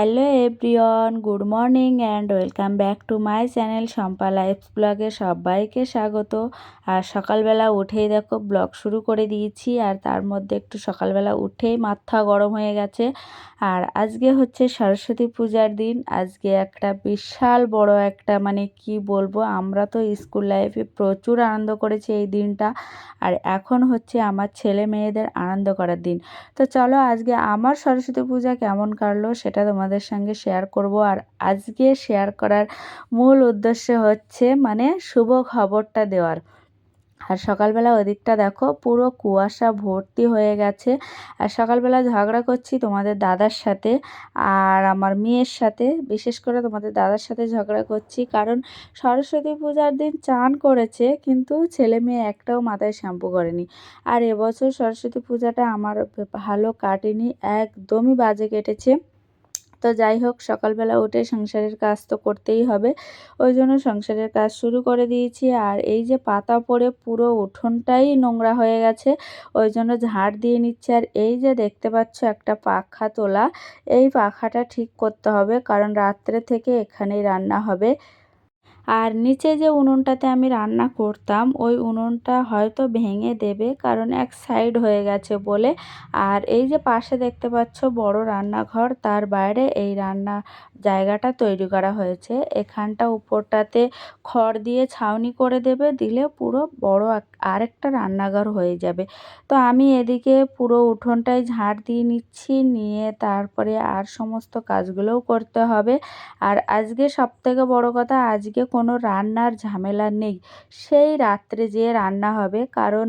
Hello everyone, good morning and welcome back to my channel Shampa life ব্লগে সবাইকে স্বাগত। আর সকালবেলা উঠেই দেখো ব্লগ শুরু করে দিয়েছি আর তার মধ্যে একটু সকালবেলা উঠেই মাথা গরম হয়ে গেছে। আর আজকে হচ্ছে সরস্বতী পূজার দিন। আজকে একটা বিশাল বড় একটা মানে কি বলব, আমরা তো স্কুল লাইফে প্রচুর আনন্দ করেছি এই দিনটা। আর এখন হচ্ছে আমার ছেলে মেয়েদের আনন্দ করার দিন। তো চলো আজকে আমার সরস্বতী পূজা কেমন কাটলো সেটা তোমাদের সঙ্গে শেয়ার করব। আর আজকে শেয়ার করার মূল উদ্দেশ্য হচ্ছে মানে শুভ খবরটা দেওয়ার। আর সকালবেলা ওদিকটা দেখো, পুরো কুয়াশা ভর্তি হয়ে গেছে। আর সকালবেলা ঝগড়া করছি তোমাদের দাদার সাথে আর আমার মেয়ের সাথে। বিশেষ করে তোমাদের দাদার সাথে ঝগড়া করছি কারণ সরস্বতী পূজার দিন চান করেছে, কিন্তু ছেলে মেয়ে একটাও মাথায় শ্যাম্পু করেনি। আর এবছর সরস্বতী পূজাটা আমার ভালো কাটেনি, একদমই বাজে কেটেছে। তো যাই হোক, সকালবেলা উঠে সংসারের কাজ তো করতেই হবে। ওই জন্য সংসারের কাজ শুরু করে দিয়েছি। আর এই যে পাতা পড়ে পুরো উঠোনটাই নোংরা হয়ে গেছে, ওই জন্য ঝাড় দিয়ে নিচ্ছে। আর এই যে দেখতে পাচ্ছ একটা পাখা তোলা, এই পাখাটা ঠিক করতে হবে, কারণ রাত্রে থেকে এখানেই রান্না হবে। আর নিচে যে উনুনটাতে আমি রান্না করতাম, ওই উনুনটা হয়তো ভেঙে দেবে কারণ এক সাইড হয়ে গেছে বলে। আর এই যে পাশে দেখতে পাচ্ছ বড় রান্নাঘর, তার বাইরে এই রান্না জায়গাটা তৈরি করা হয়েছে। এখানটা উপরটাতে খড় দিয়ে ছাউনি করে দেবে, দিলে পুরো বড় আরেকটা রান্নাঘর হয়ে যাবে। তো আমি এদিকে পুরো উঠোনটায় ঝাড় দিয়ে নিচ্ছি, নিয়ে তারপরে আর সমস্ত কাজগুলোও করতে হবে। আর আজকে সবথেকে বড় কথা, আজকে কোনো রান্নার ঝামেলা নেই। সেই রাত্রে যেয়ে রান্না হবে, কারণ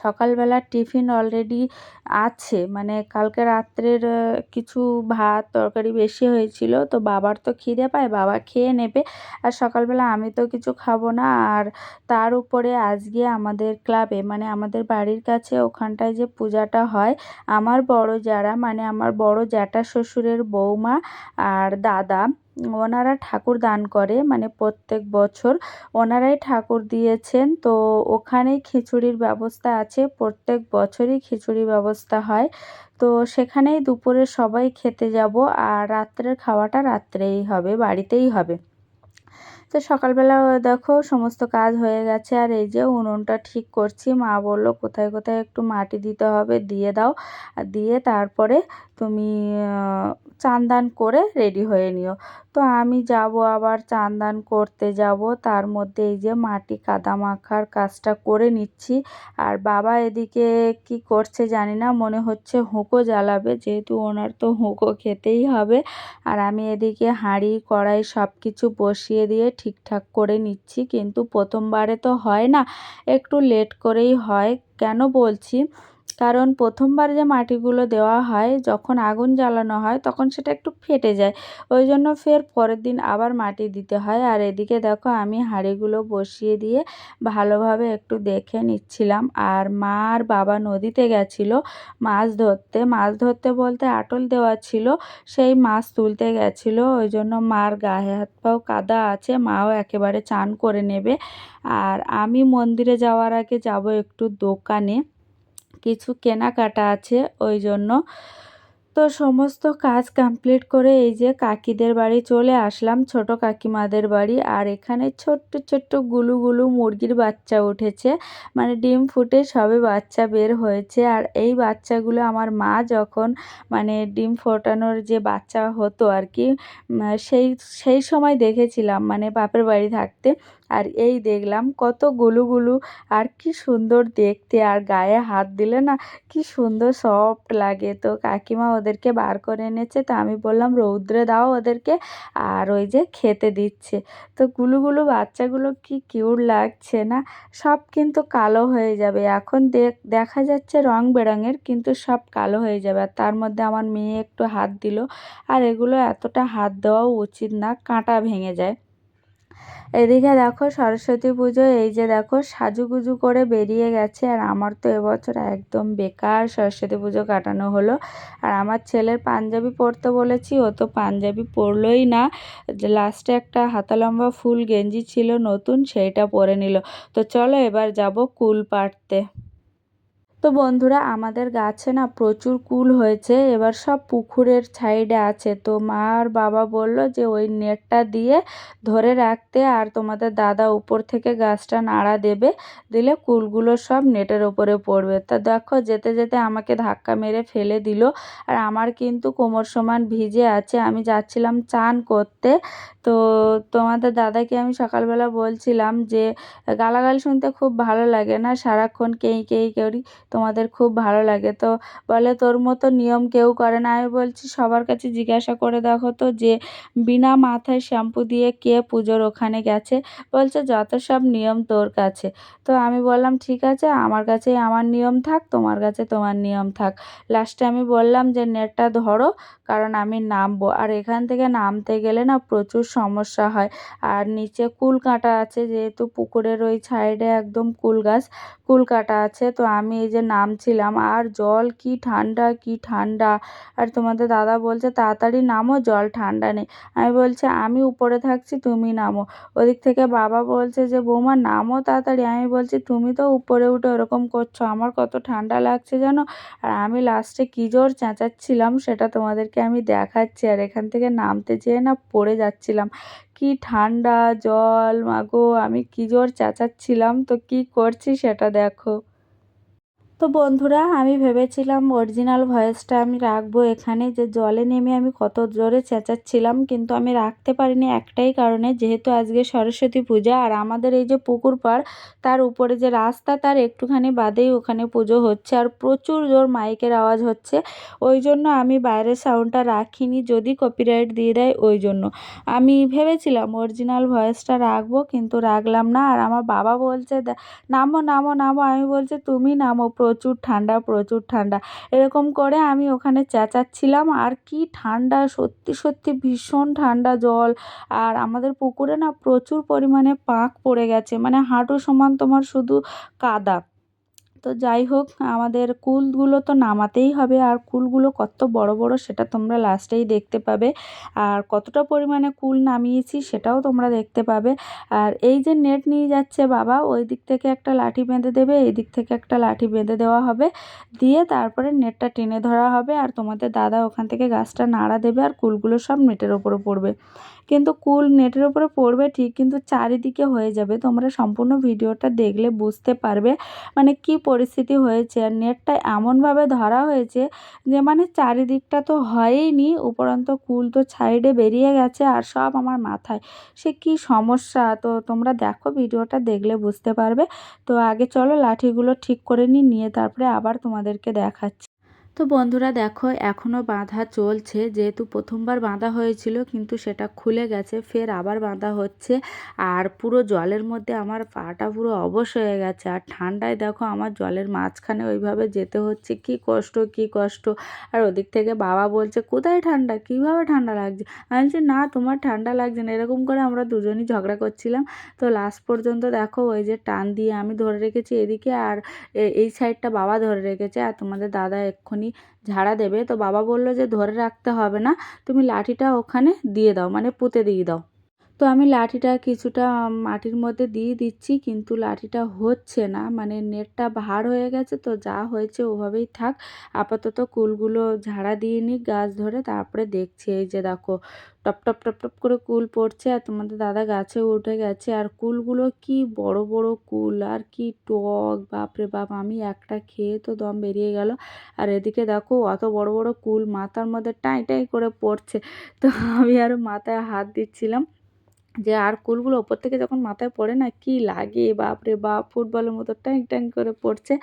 সকালবেলা টিফিন অলরেডি আছে। মানে কালকে রাত্রের কিছু ভাত, তরকারি বেশি হয়েছিল, তো বাবার তো খিদে পায়, বাবা খেয়ে নেবে। আর সকালবেলা আমি তো কিছু খাব না। আর তার উপরে আজকে আমাদের ক্লাবে মানে আমাদের বাড়ির কাছে ওখানটায় যে পূজাটা হয়, আমার বড় যারা মানে আমার বড় জ্যাঠা শ্বশুরের বৌমা আর দাদা ওনারা ঠাকুর দান করে মানে প্রত্যেক বছর ওনারাই ঠাকুর দিয়েছেন। তো ওখানেই খিচুড়ির ব্যবস্থা আছে, প্রত্যেক বছরই খিচুড়ি ব্যবস্থা হয়। তো সেখানেই দুপুরে সবাই খেতে যাব, আর রাত্রের খাওয়াটা রাত্রেই হবে, বাড়িতেই হবে। তো সকালবেলা দেখো সমস্ত কাজ হয়ে গেছে, আর এই যে উনুনটা ঠিক করছি। মা বলল, কোথায় কোথায় একটু মাটি দিতে হবে, দিয়ে দাও। আর দিয়ে তারপরে তুমি চান করে রেডি হয়ে নিও। তো আমি যাব আবার চান করতে যাব। তার মধ্যে এই যে মাটি কাদা মাখার কাজটা করে নিচ্ছি। আর বাবা এদিকে কি করছে জানি না, মনে হচ্ছে হুঁকো জ্বালাবে। যেহেতু ওনার তো হুঁকো খেতেই হবে। আর আমি এদিকে হাঁড়ি, কড়াই সব কিছু বসিয়ে দিয়ে ঠিকঠাক করে নিচ্ছি। কিন্তু প্রথমবারে তো হয় না, একটু লেট করেই হয়। কেন বলছি? কারণ প্রথমবার যে মাটিগুলো দেওয়া হয়, যখন আগুন জ্বালানো হয়, তখন সেটা একটু ফেটে যায়। ওই জন্য ফের পরের দিন আবার মাটি দিতে হয়। আর এদিকে দেখো, আমি হাঁড়িগুলো বসিয়ে দিয়ে ভালোভাবে একটু দেখে নিচ্ছিলাম। আর মা আর বাবা নদীতে গেছিল মাছ ধরতে। মাছ ধরতে বলতে আটল দেওয়া ছিল, সেই মাছ তুলতে গেছিল। ওই জন্য মার গায়ে হাত পাও কাদা আছে, মাও একেবারে চান করে নেবে। আর আমি মন্দিরে যাওয়ার আগে যাব একটু দোকানে। কিছু কেনাকাটা আছে, ওই জন্য। তো সমস্ত কাজ কমপ্লিট করে এই যে কাকিদের বাড়ি চলে আসলাম, ছোট কাকিমাদের বাড়ি। আর এখানে ছোট্ট ছোট্ট গুলু গুলু মুরগির বাচ্চা উঠেছে। মানে ডিম ফুটে সবে বাচ্চা বের হয়েছে। আর এই বাচ্চাগুলো আমার মা যখন মানে ডিম ফোটানোর যে বাচ্চা হতো আর কি সেই সেই সময় দেখেছিলাম মানে বাপের বাড়ি থাকতে। আর এই দেখলাম কত গুলু গুলু। আর কি সুন্দর দেখতে। আর গায়ে হাত দিলে না কি সুন্দর সফট লাগে। তো কাকিমা ওদেরকে বার করে এনেছে। তো আমি বললাম, রৌদ্রে দাও ওদেরকে। আর ওই যে খেতে দিচ্ছে। তো গুলুগুলু বাচ্চাগুলো কি কিউট লাগছে না? সব কিন্তু কালো হয়ে যাবে। এখন দেখা যাচ্ছে রং বেরঙের, কিন্তু সব কালো হয়ে যাবে। আর তার মধ্যে আমার মেয়ে একটু হাত দিল। আর এগুলো এতটা হাত দেওয়াও উচিত না। কাঁটা ভেঙে যায়। এদিকে দেখো সরস্বতী পুজো, এই যে দেখো সাজুগুজু করে বেরিয়ে গেছে। আর আমার তো এবছর একদম বেকার সরস্বতী পুজো কাটানো হলো। আর আমার ছেলের পাঞ্জাবি পরতে বলেছি, ও তো পাঞ্জাবি পরলোই না। যে লাস্টে একটা হাতা লম্বা ফুল গেঞ্জি ছিল নতুন, সেইটা পরে নিল। তো চলো এবার যাব কুল পাড়তে। তো বন্ধুরা, আমাদের গাছে না প্রচুর কুল হয়েছে। এবার সব পুকুরের সাইডে আছে। তো মা আর বাবা বলল যে, ওই নেটটা দিয়ে ধরে রাখতে আর তোমাদের দাদা উপর থেকে গাছটা নাড়া দেবে, দিলে কুলগুলো সব নেটের ওপরে পড়বে। তা দেখো, যেতে যেতে আমাকে ধাক্কা মেরে ফেলে দিল। আর আমার কিন্তু কোমর সমান ভিজে আছে। আমি যাচ্ছিলাম চান করতে। তো তোমাদের দাদাকে আমি সকালবেলা বলছিলাম যে, গালাগাল শুনতে খুব ভালো লাগে না। সারাক্ষণ কেই কেই করি। তোমাদের খুব ভালো লাগে। তো বলে, তোর মতো নিয়ম কেউ করে না। আমি বলছি, সবার কাছে জিজ্ঞাসা করে দেখো তো যে বিনা মাথায় শ্যাম্পু দিয়ে কে পুজোর ওখানে গেছে? বলছে, যত সব নিয়ম তোর কাছে। তো আমি বললাম, ঠিক আছে, আমার কাছে আমার নিয়ম থাক, তোমার কাছে তোমার নিয়ম থাক। লাস্টে আমি বললাম যে, নেটটা ধরো, কারণ আমি নামবো। আর এখান থেকে নামতে গেলে না প্রচুর সমস্যা হয়। আর নিচে কুল কাঁটা আছে, যেহেতু পুকুরের ওই সাইডে একদম কুল গাছ কুল কাটা আছে, তো আমি এই যে নামছিলাম। আর জল কি ঠান্ডা কি ঠান্ডা? আর তোমাদের দাদা বলছে, তাড়াতাড়ি নামো, জল ঠান্ডা নেই। আমি বলছি, আমি উপরে থাকছি, তুমি নামো। ওদিক থেকে বাবা বলছে যে, বৌমা, নামো তাড়াতাড়ি। আমি বলছি, তুমি তো উপরে উঠে ওরকম করছ, আমার কত ঠান্ডা লাগছে জানো? আর আমি লাস্টে কী জোর চেঁচাচ্ছিলাম, সেটা তোমাদেরকে আমি দেখাচ্ছি। আর এখান থেকে নামতে যেয়ে না পড়ে যাচ্ছিলাম। কি ঠান্ডা জল মাগো আমি কি জোর চেঁচাচ্ছিলাম তো কি করছি সেটা দেখো। তো বন্ধুরা, আমি ভেবেছিলাম অরিজিনাল ভয়েসটা আমি রাখব এখানে যে জলে নেমে আমি কত জোরে চেঁচাচ্ছিলাম, কিন্তু আমি রাখতে পারিনি একটাই কারণে, যেহেতু আজকে সরস্বতী পূজা আর আমাদের এই যে পুকুর পাড়, তার উপরে যে রাস্তা, তার একটুখানি বাদেই ওখানে পুজো হচ্ছে আর প্রচুর জোর মাইকের আওয়াজ হচ্ছে। ওই জন্য আমি বাইরের সাউন্ডটা রাখিনি, যদি কপিরাইট দিয়ে দেয় ওই জন্য। আমি ভেবেছিলাম অরিজিনাল ভয়েসটা রাখব, কিন্তু রাখলাম না। আর আমার বাবা বলছে নামো নামো নামো। আমি বলছি, তুমি নামো প্রচুর ঠান্ডা প্রচুর ঠান্ডা। এরকম করে আমি ওখানে চেঁচাচ্ছিলাম। আর কি ঠান্ডা, সত্যি সত্যি ভীষণ ঠান্ডা জল। আর আমাদের পুকুরে না প্রচুর পরিমাণে পাঁক পড়ে গেছে। মানে হাঁটু সমান তোমার শুধু কাদা। তো যাই হোক, আমাদের কুলগুলো তো নামাতেই হবে আর কুলগুলো কত বড় বড় সেটা তোমরা লাস্টেই দেখতে পাবে। আর কতটা পরিমাণে কুল নামিয়েছি সেটাও তোমরা দেখতে পাবে। আর এই যে নেট নিয়ে যাচ্ছে বাবা, ওই দিক থেকে একটা লাঠি বেঁধে দেবে, এই দিক থেকে একটা লাঠি বেঁধে দেওয়া হবে। দিয়ে তারপরে নেটটা টেনে ধরা হবে আর তোমাদের দাদা ওখান থেকে গাছটা নাড়া দেবে আর কুলগুলো সব নেটের ওপরে পড়বে। কিন্তু কুল নেটের ওপরে পড়বে ঠিক, কিন্তু চারিদিকে হয়ে যাবে। তোমরা সম্পূর্ণ ভিডিওটা দেখলে বুঝতে পারবে মানে কি পরিস্থিতি হয়েছে। আর নেটটা এমনভাবে ধরা হয়েছে যে মানে চারিদিকটা তো হয়ইনি, উপরন্ত কুল তো সাইডে বেরিয়ে গেছে আর সব আমার মাথায়। সে কি সমস্যা? তো তোমরা দেখো ভিডিওটা দেখলে বুঝতে পারবে। তো আগে চলো লাঠিগুলো ঠিক করে নিই, নিয়ে তারপরে আবার তোমাদেরকে দেখাচ্ছি। তো বন্ধুরা দেখো এখনও বাঁধা চলছে। যেহেতু প্রথমবার বাঁধা হয়েছিল, কিন্তু সেটা খুলে গেছে, ফের আবার বাঁধা হচ্ছে। আর পুরো জলের মধ্যে আমার পাটা পুরো অবশ হয়ে গেছে। আর ঠান্ডায় দেখো, আমার জলের মাঝখানে ওইভাবে যেতে হচ্ছে। কি কষ্ট কি কষ্ট। আর ওদিক থেকে বাবা বলছে, কোথায় ঠান্ডা? কীভাবে ঠান্ডা লাগছে? আমি বলছি, না, তোমার ঠান্ডা লাগছে না। এরকম করে আমরা দুজনই ঝগড়া করছিলাম। তো লাস্ট পর্যন্ত দেখো, ওই যে টান দিয়ে আমি ধরে রেখেছি এদিকে, আর এই সাইডটা বাবা ধরে রেখেছে। আর তোমাদের দাদা এক্ষুনি যখনই ঝাড়া দেবে। তো বাবা বলল যে, ধরে রাখতে হবে না। তুমি লাঠিটা ওখানে দিয়ে দাও মানে পুঁতে দিয়ে দাও। তো আমি লাঠিটা কিছুটা মাটির মধ্যে দিয়ে দিচ্ছি, কিন্তু লাঠিটা হচ্ছে না। মানে নেটটা ভার হয়ে গেছে, তো যা হয়েছে ওভাবেই থাক। আপাতত কুলগুলো ঝাড়া দিয়ে নিই গাছ ধরে, তারপরে দেখছি এই যে দেখো, টপ টপ টপ টপ করে কুল পড়ছে, আর তোমাদের দাদা গাছে উঠে গেছে। আর কুলগুলো কি বড় বড় কুল, আর কি টক বাপরে বাপ, আমি একটা খেয়ে তো দম বেরিয়ে গেল। আর এদিকে দেখো, অত বড় বড় কুল মাথার মধ্যে টাই টাই করে পড়ছে। তো আমি আর মাথায় হাত দিচ্ছিলাম। যে আর কুলগুলো ওপর থেকে যখন মাথায় পড়ে না, কি লাগে? বাপরে বাপ, ফুটবলের মতো ট্যাং ট্যাং করে পড়ছে।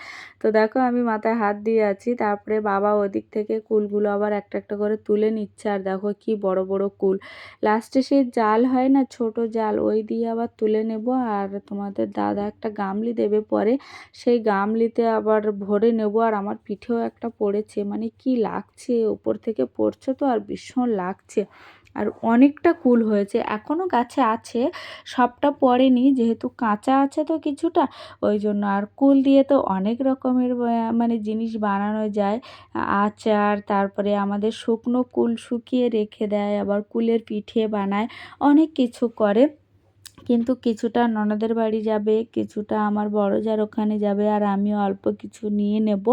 তো দেখো আমি মাথায় হাত দিয়ে আছি, তারপরে বাবা ওদিক থেকে কুলগুলো আবার একটা একটা করে তুলে নিচ্ছে, আর দেখো কি বড় বড় কুল। লাস্টে সেই জাল হয় না, ছোট জাল, ওই দিয়ে আবার তুলে নেব, আর তোমাদের দাদা একটা গামলি দেবে পরে, সেই গামলিতে আবার ভরে নেব, আর আমার পিঠেও একটা পড়েছে। মানে কি লাগছে? ওপর থেকে পড়ছে তো, আর ভীষণ লাগছে। আর অনেকটা কুল হয়েছে। এখনও গাছে আছে, সবটা পড়েনি, যেহেতু কাঁচা আছে তো কিছুটা, ওই জন্য আর কুল দিয়ে তো অনেক রকমের মানে জিনিস বানানো যায়। আচার, তারপরে আমাদের শুকনো কুল শুকিয়ে রেখে দেয়, আবার কুলের পিঠে বানায়, অনেক কিছু করে। কিন্তু কিছুটা ননদের বাড়ি যাবে, কিছুটা আমার বড় যার ওখানে যাবে আর আমিও অল্প কিছু নিয়ে নেব,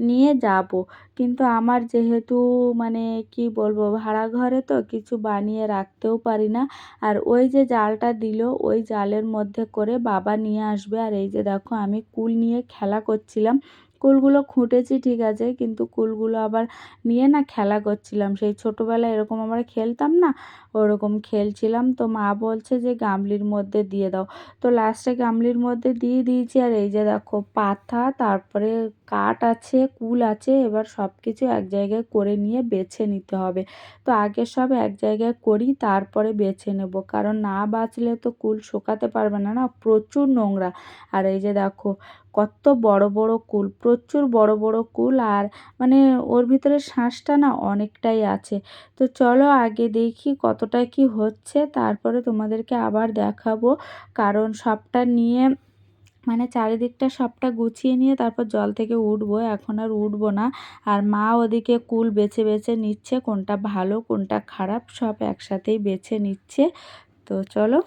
নিয়ে যাব। কিন্তু আমার যেহেতু মানে কি বলব, ভাড়া ঘরে তো কিছু বানিয়ে রাখতেও পারি না। আর ওই যে জালটা দিল, ওই জালের মধ্যে করে বাবা নিয়ে আসবে। আর এই যে দেখো আমি কুল নিয়ে খেলা করছিলাম। কুলগুলো খুঁটেছি, ঠিক আছে, কিন্তু কুলগুলো আবার নিয়ে না খেলা করছিলাম। সেই ছোটোবেলায় এরকম আমরা খেলতাম না, ওরকম খেলছিলাম। তো মা বলছে যে, গামলির মধ্যে দিয়ে দাও। তো লাস্টে গামলির মধ্যে দিয়ে দিয়েছি। আর এই যে দেখো, পাতা, তারপরে কাঠ আছে, কুল আছে, এবার সব কিছু এক জায়গায় করে নিয়ে বেছে নিতে হবে। তো আগে সব এক জায়গায় করি, তারপরে বেছে নেব। কারণ না বাঁচলে তো কুল শোকাতে পারবে না না? প্রচুর নোংরা। আর এই যে দেখো কত বড় বড় কুল, প্রচুর বড় বড় কুল আর মানে ওর ভিতরে শ্বাসটা না অনেকটাই আছে। তো চলো আগে দেখি কতটা কি হচ্ছে, তারপরে তোমাদেরকে আবার দেখাবো। কারণ সবটা নিয়ে মানে চারিদিকটা সবটা গুছিয়ে নিয়ে তারপর জল থেকে উঠবো, এখন আর উঠবো না। আর মা ওদিকে কুল বেছে বেছে নিচ্ছে, কোনটা ভালো, কোনটা খারাপ, সব একসাথেই বেছে নিচ্ছে। তো চলো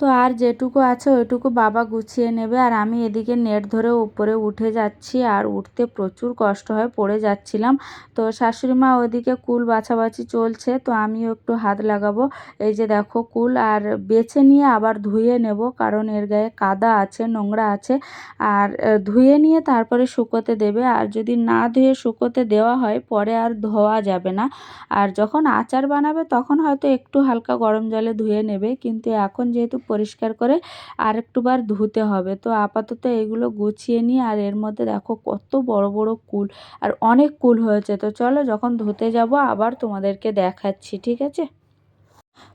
তো আর যেটুকু আছে ওইটুকু বাবা গুছিয়ে নেবে আর আমি এদিকে নেট ধরে উপরে উঠে যাচ্ছি আর উঠতে প্রচুর কষ্ট হয় পড়ে যাচ্ছিলাম। তো শাশুড়ি মা ওদিকে কুল বাছাবাছি চলছে তো আমিও একটু হাত লাগাবো। এই যে দেখো কুল আর বেছে নিয়ে আবার ধুয়ে নেব কারণ এর গায়ে কাদা আছে, নোংরা আছে। আর ধুয়ে নিয়ে তারপরে শুকোতে দেবে আর যদি না ধুয়ে শুকোতে দেওয়া হয় পরে আর ধোয়া যাবে না। আর যখন আচার বানাবে তখন হয়তো একটু হালকা গরম জলে ধুয়ে নেবে কিন্তু এখন যেহেতু পরিষ্কার করে আর একটুবার ধুতে হবে। তো আপাতত এগুলো গুছিয়ে নিই আর এর মধ্যে দেখো কত বড় বড় কুল আর অনেক কুল হয়েছে। তো চলো যখন ধুতে যাব আবার তোমাদেরকে দেখাচ্ছি, ঠিক আছে?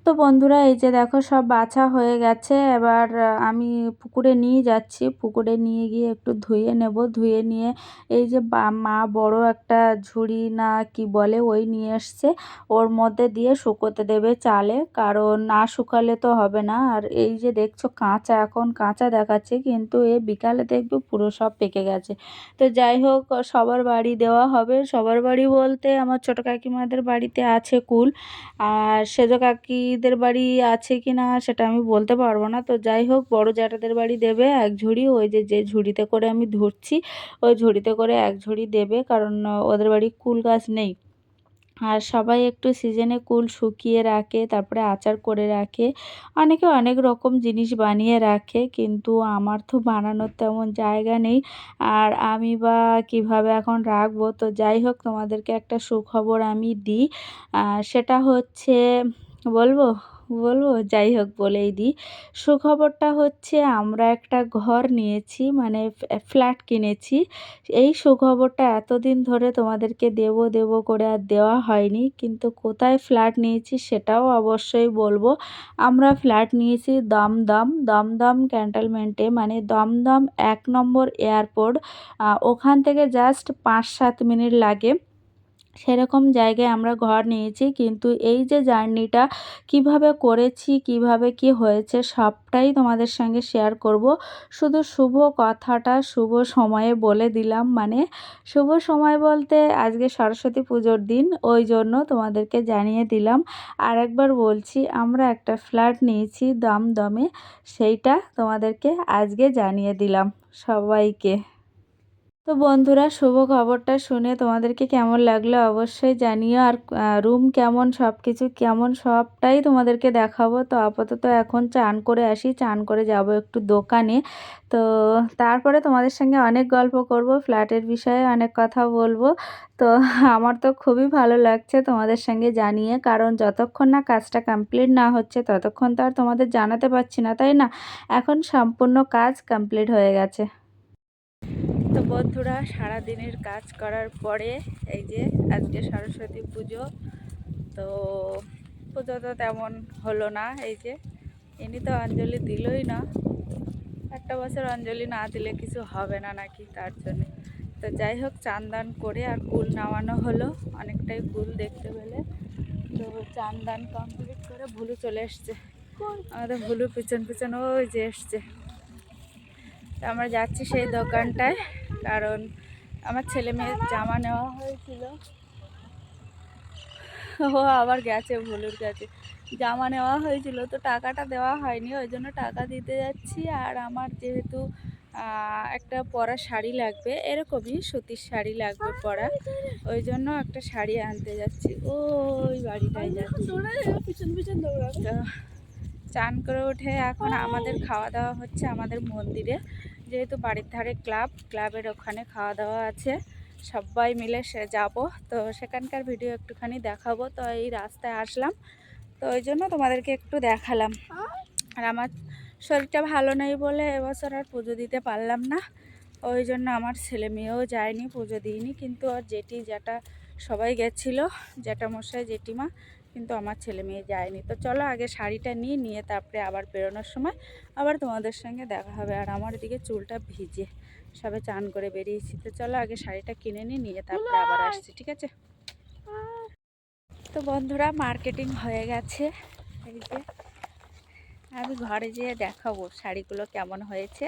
তো বন্ধুরা, এই যে দেখো সব বাছা হয়ে গেছে। এবার আমি পুকুরে নিয়ে যাচ্ছি। পুকুরে নিয়ে গিয়ে একটু ধুয়ে নেব। ধুয়ে নিয়ে এই যে মা বড় একটা ঝুড়ি না কি বলে, ওই নিয়ে এসছে। ওর মধ্যে দিয়ে শুকোতে দেবে চালে, কারণ না শুকালে তো হবে না। আর এই যে দেখছ কাঁচা, এখন কাঁচা দেখাচ্ছে, কিন্তু এ বিকালে দেখবে পুরো সব পেকে গেছে। তো যাই হোক, সবার বাড়ি দেওয়া হবে। সবার বাড়ি বলতে আমার ছোটো কাকিমাদের বাড়িতে আছে কুল। আর সেজো সেজ কাকিদের বাড়ি আছে কি না সেটা আমি বলতে পারব না। তো যাই হোক, বড় জ্যাঠাদের বাড়ি দেবে এক ঝুড়ি, ওই যে যে ঝুড়িতে করে আমি ধরছি, ওই ঝুড়িতে করে এক ঝুড়ি দেবে, কারণ ওদের বাড়ি কুল গাছ নেই। আর সবাই একটু সিজনে কুল শুকিয়ে রাখে, তারপরে আচার করে রাখে, অনেকে অনেক রকম জিনিস বানিয়ে রাখে, কিন্তু আমার তো বানানোর তেমন জায়গা নেই। আর আমি বা কীভাবে এখন রাখব? তো যাই হোক, তোমাদেরকে একটা সুখবর আমি দিই। সেটা হচ্ছে বলব? বলব? যাই হোক, বলেই দিই। সুখবরটা হচ্ছে আমরা একটা ঘর নিয়েছি মানে ফ্ল্যাট কিনেছি। এই সুখবরটা এতদিন ধরে তোমাদেরকে দেব দেব করে আর দেওয়া হয়নি। কিন্তু কোথায় ফ্ল্যাট নিয়েছি সেটাও অবশ্যই বলব। আমরা ফ্ল্যাট নিয়েছি দমদম। দমদম ক্যান্টনমেন্টে মানে দমদম এক নম্বর এয়ারপোর্ট। ওখান থেকে জাস্ট পাঁচ সাত মিনিট লাগে। সেরকম জায়গায় আমরা ঘর নিয়েছি, কিন্তু এই যে জার্নিটা, কীভাবে করেছি, কীভাবে কি হয়েছে, সবটাই তোমাদের সঙ্গে শেয়ার করব। শুধু শুভ কথাটা শুভ সময়ে বলে দিলাম মানে শুভ সময় বলতে আজকে সরস্বতী পুজোর দিন, ওই জন্য তোমাদেরকে জানিয়ে দিলাম। আর একবার বলছি, আমরা একটা ফ্ল্যাট নিয়েছি দমদমে, সেইটা তোমাদেরকে আজকে জানিয়ে দিলাম সবাইকে। তো বন্ধুরা, শুভ খবরটা শুনে তোমাদেরকে কেমন লাগল অবশ্যই জানিও। আর রুম কেমন সব কিছু কেমন, সবটাই তোমাদেরকে দেখাবো। তো আপাতত এখন চান করে আসি, চান করে যাব একটু দোকানে। তো তারপরে তোমাদের সঙ্গে অনেক গল্প করব, ফ্ল্যাটের বিষয়ে অনেক কথা বলব। তো আমার তো খুবই ভালো লাগছে তোমাদের সঙ্গে জানিয়ে, কারণ যতক্ষণ না কাজটা কমপ্লিট না হচ্ছে, ততক্ষণ তো আর তোমাদের জানাতে পারছি না, তাই না? এখন সম্পূর্ণ কাজ কমপ্লিট হয়ে গেছে। বন্ধুরা সারা দিনের কাজ করার পরে এই যে আজকে সরস্বতী পুজো তো পুজো তো তেমন হলো না এই যে ইনি তো অঞ্জলি দিলই না। একটা বছর অঞ্জলি না দিলে কিছু হবে না নাকি তার জন্য। তো যাই হোক চান্দান করে আর কুল নামানো হলো অনেকটাই কুল দেখতে পেলে। তো চান্দান কমপ্লিট করে ভুলু চলে এসছে। আমাদের ভুলু পিছন পিছন ওই যে এসছে। আমরা যাচ্ছি সেই দোকানটায়। কারণ আমার ছেলে মেয়ের জামা নেওয়া হয়েছিল। ও আবার গেছে ভুলুর কাছে। জামা নেওয়া হয়েছিল তো টাকাটা দেওয়া হয়নি ওই জন্য টাকা দিতে যাচ্ছি। আর আমার যেহেতু একটা পরা শাড়ি লাগবে এরকমই সুতির শাড়ি লাগবে পরা ওই জন্য একটা শাড়ি আনতে যাচ্ছি। ওই বাড়িটায় যাচ্ছি। পিছন পিছন দৌড়াবে। চান করে উঠে এখন আমাদের খাওয়া দাওয়া হচ্ছে আমাদের মন্দিরে। যেহেতু বাড়ির ধারে ক্লাব, ক্লাবের ওখানে খাওয়া দাওয়া আছে, সবাই মিলে সে যাব। তো সেখানকার ভিডিও একটুখানি দেখাবো। তো এই রাস্তায় আসলাম। তো ওই জন্য তোমাদেরকে একটু দেখালাম। আর আমার শরীরটা ভালো নেই বলে এবছর আর পুজো দিতে পারলাম না। ওই জন্য আমার ছেলে মেয়েও যায়নি, পুজো দিইনি। কিন্তু আর জেঠি যেটা সবাই গেছিল জ্যাঠা মশাই জেঠিমা কিন্তু আমার ছেলে মেয়ে যায়নি। তো চলো আগে শাড়িটা নিয়ে নিয়ে তারপরে আবার বেরোনোর সময় আবার তোমাদের সঙ্গে দেখা হবে। আর আমার দিকে চুলটা ভিজে সবে চান করে বেরিয়েছি। তো চলো আগে শাড়িটা কিনে নিই নিয়ে তারপরে আবার আসছি ঠিক আছে? তো বন্ধুরা মার্কেটিং হয়ে গেছে। এই যে আমি ঘরে যেয়ে দেখাবো শাড়িগুলো কেমন হয়েছে।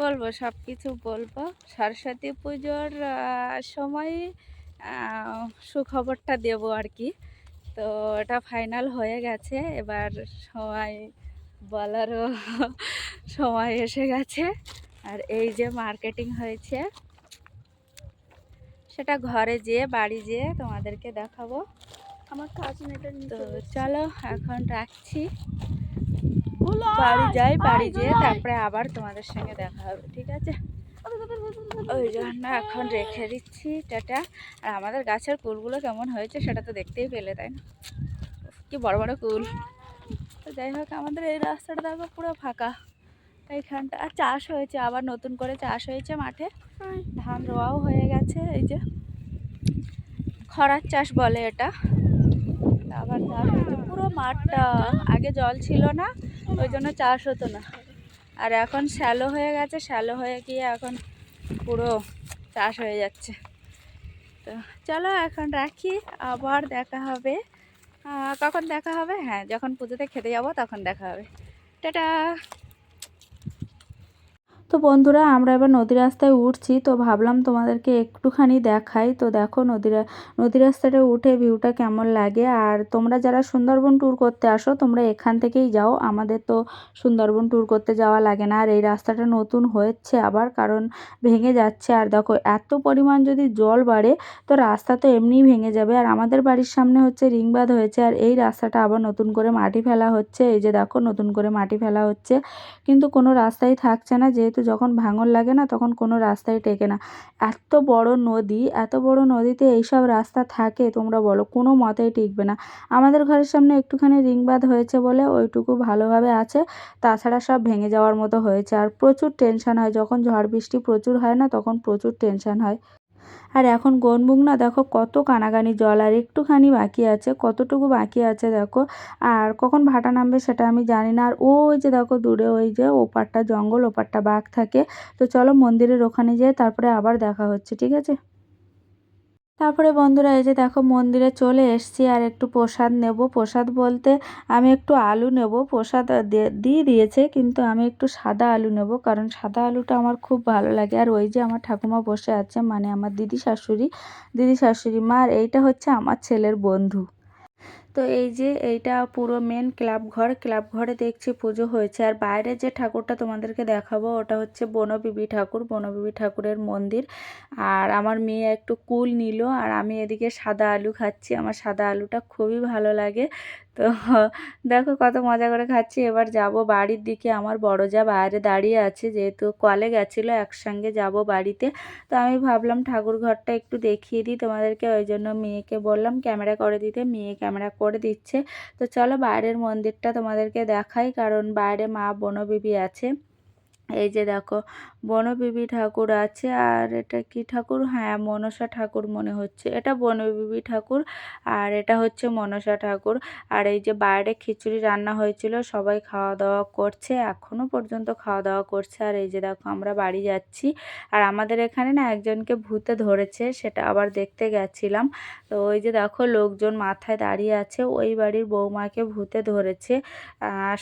বলব সব কিছু বলব। সরস্বতী পুজোর সময় সুখবরটা দেবো আর কি। তো এটা ফাইনাল হয়ে গেছে। এবার সময় বলারও সময় এসে গেছে। আর এই যে মার্কেটিং হয়েছে সেটা ঘরে যেয়ে বাড়ি যেয়ে তোমাদেরকে দেখাবো। আমার কাজ তো চলো এখন রাখছি। বাড়ি যাই বাড়ি যেয়ে তারপরে আবার তোমাদের সঙ্গে দেখা হবে ঠিক আছে? ওই জন্য এখন রেখে দিচ্ছি, টাটা। আর আমাদের গাছের কুলগুলো কেমন হয়েছে সেটা তো দেখতেই পেলে, তাই না? কি বড় বড় কুল। যাই হোক, আমাদের এই রাস্তাটা দেখো পুরো ফাঁকা। এইখানটা আর চাষ হয়েছে, আবার নতুন করে চাষ হয়েছে মাঠে। ধান রোয়াও হয়ে গেছে, এই যে খরার চাষ বলে এটা। আবার চাষ হয়েছে। পুরো মাঠটা, আগে জল ছিল না, ওই জন্য চাষ হতো না। আর এখন শ্যালো হয়ে গেছে, শ্যালো হয়ে গিয়ে এখন পুরো চাষ হয়ে যাচ্ছে। তো চলো এখন রাখি, আবার দেখা হবে। কখন দেখা হবে? হ্যাঁ যখন পুজোতে খেতে যাব তখন দেখা হবে। টাটা! তো বন্ধুরা, আমরা এবার নদী রাস্তায় উঠছি। তো ভাবলাম তোমাদেরকে একটুখানি দেখাই। তো দেখো নদী রা- নদী রাস্তাটা উঠে ভিউটা কেমন লাগে। আর তোমরা যারা সুন্দরবন ট্যুর করতে আসো, তোমরা এখান থেকেই যাও। আমাদের তো সুন্দরবন ট্যুর করতে যাওয়া লাগে না। আর এই রাস্তাটা নতুন হয়েছে আবার, কারণ ভেঙে যাচ্ছে। আর দেখো, এত পরিমাণ যদি জল বাড়ে, তো রাস্তা তো এমনিই ভেঙে যাবে। আর আমাদের বাড়ির সামনে হচ্ছে রিংবাদ হয়েছে। আর এই রাস্তাটা আবার নতুন করে মাটি ফেলা হচ্ছে। এই যে দেখো, নতুন করে মাটি ফেলা হচ্ছে। কিন্তু কোনো রাস্তাই থাকছে না। যেহেতু যখন ভাঙন লাগে না, তখন কোনো রাস্তাই টেকে না। এত বড় নদী, এত বড় নদীতে এইসব রাস্তা থাকে, তোমরা বলো, কোনো মতেই টিকবে না। আমাদের ঘরের সামনে একটুখানি রিংবাদ হয়েছে বলে ওইটুকু ভালোভাবে আছে, তাছাড়া সব ভেঙে যাওয়ার মতো হয়েছে। আর প্রচুর টেনশান হয়, যখন ঝড় বৃষ্টি প্রচুর হয় না, তখন প্রচুর টেনশান হয়। আর এখন গনবুক না দেখো কত কানাকানি জল, আর একটুখানি বাকি আছে, কতটুকু বাকি আছে দেখো। আর কখন ভাটা নামবে সেটা আমি জানি না। আর ওই যে দেখো দূরে ওই যে ওপারটা জঙ্গল, ওপারটা বাঘ থাকে। তো চলো মন্দিরের ওখানে যেয়ে তারপরে আবার দেখা হচ্ছে, ঠিক আছে? তারপরে বন্ধুরা এই যে দেখো মন্দিরে চলে এসছি আর একটু প্রসাদ নেব। প্রসাদ বলতে আমি একটু আলু নেব। প্রসাদ দিয়ে দিয়েছে, কিন্তু আমি একটু সাদা আলু নেব, কারণ সাদা আলুটা আমার খুব ভালো লাগে। আর ওই যে আমার ঠাকুমা বসে আছে মানে আমার দিদি শাশুড়ি দিদি শাশুড়ি মা, আর এইটা হচ্ছে আমার ছেলের বন্ধু। তো এই যে এইটা পুরো মেন ক্লাব ঘর ক্লাব ঘরে দেখছি পুজো হয়েছে। আর বাইরে যে ঠাকুরটা তোমাদেরকে দেখাবো, ওটা হচ্ছে বনবিবি ঠাকুর, বনবিবি ঠাকুরের মন্দির। আর আমার মেয়ে একটু কুল নিল, আর আমি এদিকে সাদা আলু খাচ্ছি। আমার সাদা আলুটা খুবই ভালো লাগে। তো দেখো কত মজা করে খাচ্ছি। এবার যাব বাড়ির দিকে। আমার বড় যা বাইরে দাঁড়িয়ে আছে, যেহেতু কলে গেছিল, একসঙ্গে যাব বাড়িতে। তো আমি ভাবলাম ঠাকুর ঘরটা একটু দেখিয়ে দিই তোমাদেরকে। ওই জন্য মেয়েকে বললাম, ক্যামেরা করে দিতে। মেয়ে ক্যামেরা করে দিচ্ছে। তো চলো বাইরের মন্দিরটা তোমাদেরকে দেখাই, কারণ বাইরে মা বনবিবি আছে। এই যে দেখো, বনবিবি ঠাকুর আছে আর এটা কি ঠাকুর? হ্যাঁ মনসা ঠাকুর মনে হচ্ছে। এটা বনবিবি ঠাকুর আর এটা হচ্ছে মনসা ঠাকুর। আর এই যে বাইরে খিচুড়ি রান্না হয়েছিল, সবাই খাওয়া দাওয়া করছে এখনও পর্যন্ত খাওয়া দাওয়া করছে। আর এই যে দেখো, আমরা বাড়ি যাচ্ছি আর আমাদের এখানে না একজনকে ভূতে ধরেছে, সেটা আবার দেখতে গেছিলাম। তো ওই যে দেখো, লোকজন মাথায় দাঁড়িয়ে আছে, ওই বাড়ির বৌমাকে ভূতে ধরেছে।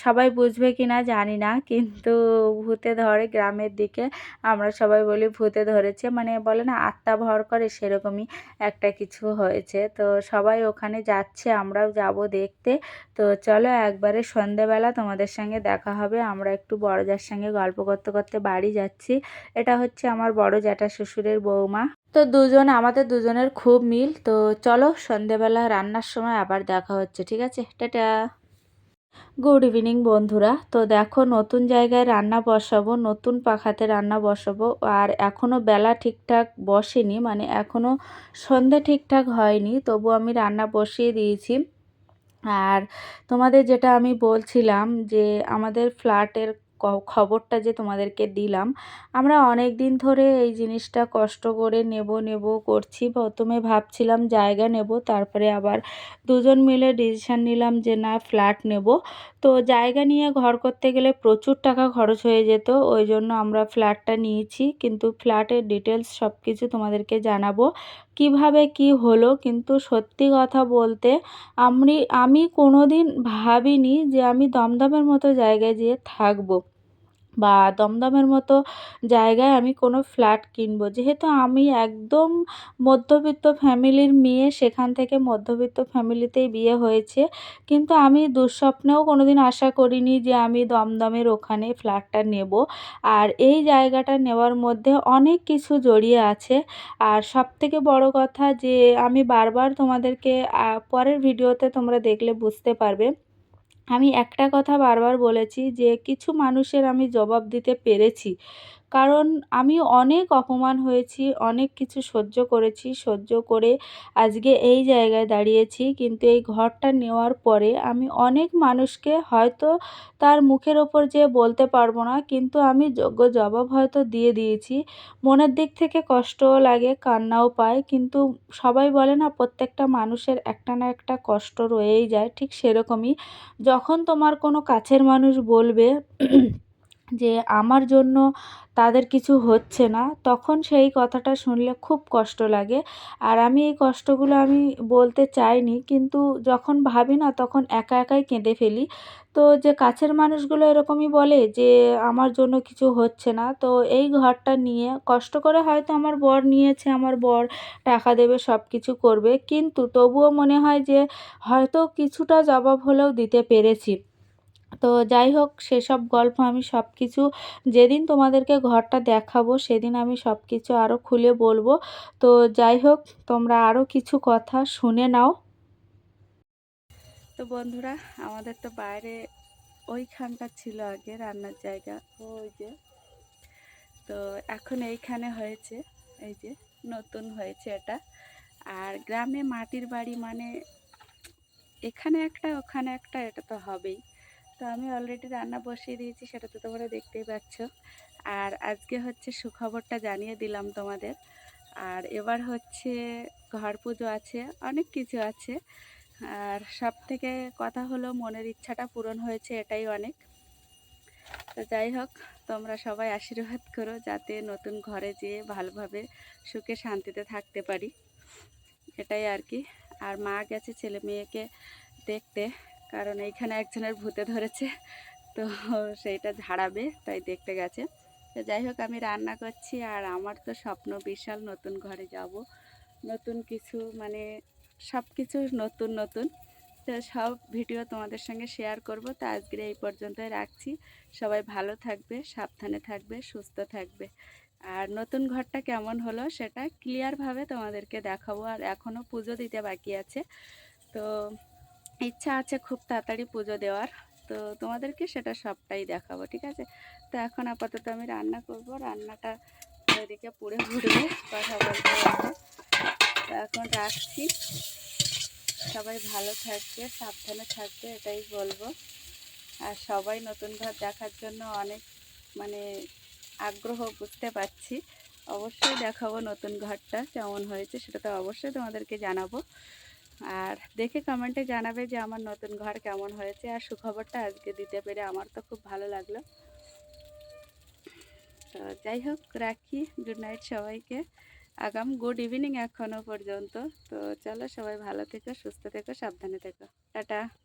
সবাই বুঝবে কি না জানি না, কিন্তু ভূতে ধরে গ্রামের দিকে। আমরা সবাই বলি ভূতে ধরেছে মানে বলে না, আত্মা ভর করে সেরকমই একটা কিছু হয়েছে। তো সবাই ওখানে যাচ্ছে, আমরাও যাব দেখতে। তো চলো একবারে সন্ধেবেলা তোমাদের সঙ্গে দেখা হবে। আমরা একটু বড়জার সঙ্গে গল্প করতে করতে বাড়ি যাচ্ছি। এটা হচ্ছে আমার বড় জ্যাঠা শ্বশুরের বৌমা। তো দুজন, আমাদের দুজনের খুব মিল। তো চলো সন্ধেবেলা রান্নার সময় আবার দেখা হচ্ছে, ঠিক আছে? টাটা! গুড ইভিনিং বন্ধুরা। তো দেখো, নতুন জায়গায় রান্না বসাবো, নতুন পাখাতে রান্না বসাবো, আর এখনও বেলা ঠিকঠাক বসেনি মানে এখনও সন্ধে ঠিকঠাক হয়নি, তবু আমি রান্না বসিয়ে দিয়েছি। আর তোমাদের যেটা আমি বলছিলাম যে আমাদের ফ্ল্যাটের খবরটা যে তোমাদেরকে দিলাম, আমরা অনেক দিন ধরে এই জিনিসটা কষ্ট করে নেব নেব, করছি। প্রথমে ভাবছিলাম জায়গা নেব, তারপরে আবার দুজন মিলে ডিসিশান নিলাম যে না ফ্ল্যাট নেব। তো জায়গা নিয়ে ঘর করতে গেলে প্রচুর টাকা খরচ হয়ে যেত, ওই জন্য আমরা ফ্ল্যাটটা নিয়েছি। কিন্তু ফ্ল্যাটের ডিটেলস সব কিছু তোমাদেরকে জানাব, কীভাবে কি হলো। কিন্তু সত্যি কথা বলতে আমি আমি কোনো দিন ভাবিনি যে আমি দমদমের মতো জায়গায় যেয়ে থাকব। বা দমদমের মতো জায়গায় আমি কোনো ফ্ল্যাট কিনবো। যেহেতু আমি একদম মধ্যবিত্ত ফ্যামিলির মেয়ে, সেখান থেকে মধ্যবিত্ত ফ্যামিলিতেই বিয়ে হয়েছে। কিন্তু আমি দুঃস্বপ্নেও কোনো দিন আশা করিনি যে আমি দমদমের ওখানে ফ্ল্যাটটা নেব। আর এই জায়গাটা নেওয়ার মধ্যে অনেক কিছু জড়িয়ে আছে। আর সব থেকে বড় কথা যে, আমি বারবার তোমাদেরকে পরের ভিডিওতে তোমরা দেখলে বুঝতে পারবে আমি একটা কথা বারবার বলেছি যে কিছু মানুষের আমি জবাব দিতে পেরেছি। কারণ আমি অনেক অপমান হয়েছি, অনেক কিছু সহ্য করেছি, সহ্য করে আজকে এই জায়গায় দাঁড়িয়েছি। কিন্তু এই ঘরটা নেওয়ার পরে আমি অনেক মানুষকে হয়তো তার মুখের ওপর যে বলতে পারব না, কিন্তু আমি যোগ্য জবাব হয়তো দিয়ে দিয়েছি। মনের দিক থেকে কষ্টও লাগে, কান্নাও পায়, কিন্তু সবাই বলে না, প্রত্যেকটা মানুষের একটা না একটা কষ্ট রয়েই যায়, ঠিক সেরকমই। যখন তোমার কোনো কাছের মানুষ বলবে যে, আমার জন্য তাদের কিছু হচ্ছে না। তখন সেই কথাটা শুনলে খুব কষ্ট লাগে। আর আমি এই কষ্টগুলো আমি বলতে চাইনি, কিন্তু যখন ভাবি না তখন একা একাই কেঁদে ফেলি। তো যে কাছের মানুষগুলো এরকমই বলে যে, আমার জন্য কিছু হচ্ছে না। তো এই ঘরটা নিয়ে কষ্ট করে হয়তো আমার বর নিয়েছে, আমার বর টাকা দেবে সব কিছু করবে। কিন্তু তবুও মনে হয় যে, হয়তো কিছুটা জবাব হলেও দিতে পেরেছি। তো যাই হোক, সেসব গল্প আমি সব কিছু যেদিন তোমাদেরকে ঘরটা দেখাবো, সেদিন আমি সব কিছু আরও খুলে বলব। তো যাই হোক, তোমরা আরও কিছু কথা শুনে নাও। তো বন্ধুরা, আমাদের তো বাইরে ওইখানটা ছিল আগে, রান্নার জায়গা। ওই যে, তো এখন এইখানে হয়েছে, এই যে নতুন হয়েছে এটা। আর গ্রামে মাটির বাড়ি মানে এখানে একটা, ওখানে একটা, এটা তো হবেই। তো আমি অলরেডি রান্না বসিয়ে দিয়েছি, সেটা তো তোমরা দেখতেই পাচ্ছ। আর আজকে হচ্ছে সুখবরটা জানিয়ে দিলাম তোমাদের। আর এবার হচ্ছে ঘর পুজো আছে, অনেক কিছু আছে। আর সব থেকে কথা হলো মনের ইচ্ছাটা পূরণ হয়েছে, এটাই অনেক। তো যাই হোক, তোমরা সবাই আশীর্বাদ করো, যাতে নতুন ঘরে যেয়ে ভালোভাবে সুখে শান্তিতে থাকতে পারি। এটাই আর কি। আর মা গেছে ছেলে মেয়েকে দেখতে। কারণ এইখানে একজনের ভূতে ধরেছে, তো সেইটা ঝাড়াবে, তাই দেখতে গেছে। তো যাই হোক, আমি রান্না করছি আর আমার তো স্বপ্ন বিশাল নতুন ঘরে যাব। নতুন কিছু মানে সব কিছু নতুন নতুন। তো সব ভিডিও তোমাদের সঙ্গে শেয়ার করব। তো আজকের এই পর্যন্তই রাখছি। সবাই ভালো থাকবে, সাবধানে থাকবে, সুস্থ থাকবে। আর নতুন ঘরটা কেমন হলো সেটা ক্লিয়ারভাবে তোমাদেরকে দেখাবো। আর এখনও পুজো দিতে বাকি আছে। তো ইচ্ছা আছে খুব তাড়াতাড়ি পুজো দেওয়ার। তো তোমাদেরকে সেটা সবটাই দেখাবো, ঠিক আছে? তো এখন আপাতত আমি রান্না করব, রান্নাটা এদিকে পুড়ে ঘুরবে কথা বলতে বলতে। তো এখন রাখছি। সবাই ভালো থাকবে, সাবধানে থাকবে, এটাই বলব। আর সবাই নতুন ঘর দেখার জন্য অনেক মানে আগ্রহ বুঝতে পারছি। অবশ্যই দেখাবো নতুন ঘরটা, কেমন হয়েছে সেটা তো অবশ্যই তোমাদেরকে জানাব। আর দেখে কমেন্টে জানাবে যে আমার নতুন ঘর কেমন হয়েছে আর সুখবরটা আজকে দিতে পেরে আমার তো খুব ভালো লাগল। তো যাই হোক, রাখি। গুড নাইট সবাইকে। আগাম গুড ইভিনিং এখনও পর্যন্ত। তো চলো সবাই ভালো থেকো, সুস্থ থেকো, সাবধানে থেকো। টাটা।